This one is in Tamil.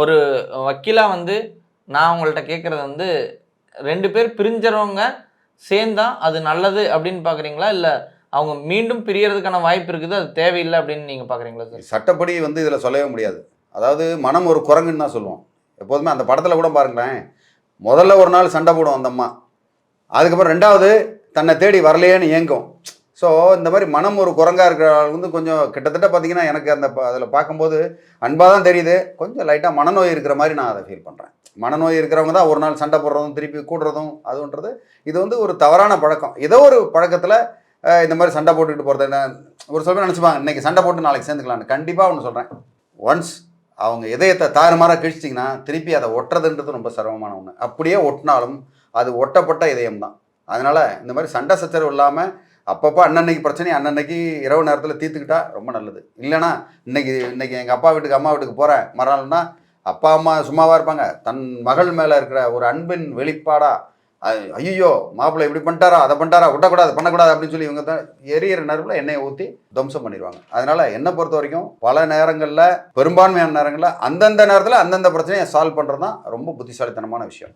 ஒரு வக்கீலாக வந்து நான் உங்கள்கிட்ட கேட்குறது வந்து ரெண்டு பேர் பிரிஞ்சறவங்க சேர்ந்தா அது நல்லது அப்படின்னு பார்க்குறீங்களா இல்லை அவங்க மீண்டும் பிரியறதுக்கான வாய்ப்பு இருக்குது அது தேவையில்லை அப்படின்னு நீங்கள் பார்க்குறீங்களா சார்? சட்டப்படி வந்து இதில் சொல்லவே முடியாது. அதாவது மனம் ஒரு குரங்குன்னு தான் சொல்லுவோம். எப்போதுமே அந்த படத்தில் கூட பாருங்களேன். முதல்ல ஒரு நாள் சண்டை போடும் அந்த அம்மா. அதுக்கப்புறம் ரெண்டாவது தன்னை தேடி வரலையேன்னு ஏங்கும். ஸோ இந்த மாதிரி மனம் ஒரு குரங்கா இருக்கிற ஆள் வந்து கொஞ்சம் கிட்டத்தட்ட பார்த்தீங்கன்னா எனக்கு அந்த அதில் பார்க்கும்போது அன்பாக தான் தெரியுது. கொஞ்சம் லைட்டாக மனநோய் இருக்கிற மாதிரி நான் அதை ஃபீல் பண்ணுறேன் மனநோய் இருக்கிறவங்க தான் ஒரு நாள் சண்டை போடுறதும் திருப்பி கூடுறதும் அதுன்றது. இது வந்து ஒரு தவறான பழக்கம். ஏதோ ஒரு பழக்கத்தில் இந்த மாதிரி சண்டை போட்டுக்கிட்டு போகிறது என்ன ஒரு சொல்ல நினச்சிப்பாங்க இன்றைக்கி சண்டை போட்டு நாளைக்கு சேர்ந்துக்கலான்னு கண்டிப்பாக ஒன்று சொல்கிறேன் ஒன்ஸ் அவங்க இதயத்தை தாறுமாறாக கிழிச்சிங்கன்னா திருப்பி அதை ஒட்டுறதுன்றது ரொம்ப சிரமமான ஒன்று அப்படியே ஒட்டினாலும் அது ஒட்டப்பட்ட இதயம் தான் அதனால் இந்த மாதிரி சண்டை சச்சரவு இல்லாமல் அப்பப்போ அன்னன்னைக்கு பிரச்சனை அன்னன்னைக்கு இரவு நேரத்தில் தீர்த்துக்கிட்டா ரொம்ப நல்லது. இல்லைனா இன்னைக்கு இன்னைக்கு எங்கள் அப்பா வீட்டுக்கு அம்மா வீட்டுக்கு போகிறேன் மறுநாள்னா அப்பா அம்மா சும்மாவாக இருப்பாங்க. தன் மகள் மேலே இருக்கிற ஒரு அன்பின் வெளிப்பாடாக ஐயோ மாப்பிள்ளை இப்படி பண்ணிட்டாரா அதை பண்ணிட்டாரா விட்டக்கூடாது பண்ணக்கூடாது அப்படின்னு சொல்லி இவங்க தான் எரியிற நெருப்பில் எண்ணெயை ஊற்றி துவம்சம் பண்ணிடுவாங்க. அதனால் என்னை பொறுத்த வரைக்கும் பல நேரங்களில் பெரும்பான்மையான நேரங்களில் அந்தந்த நேரத்தில் அந்தந்த பிரச்சனையை சால்வ் பண்ணுறது தான் ரொம்ப புத்திசாலித்தனமான விஷயம்.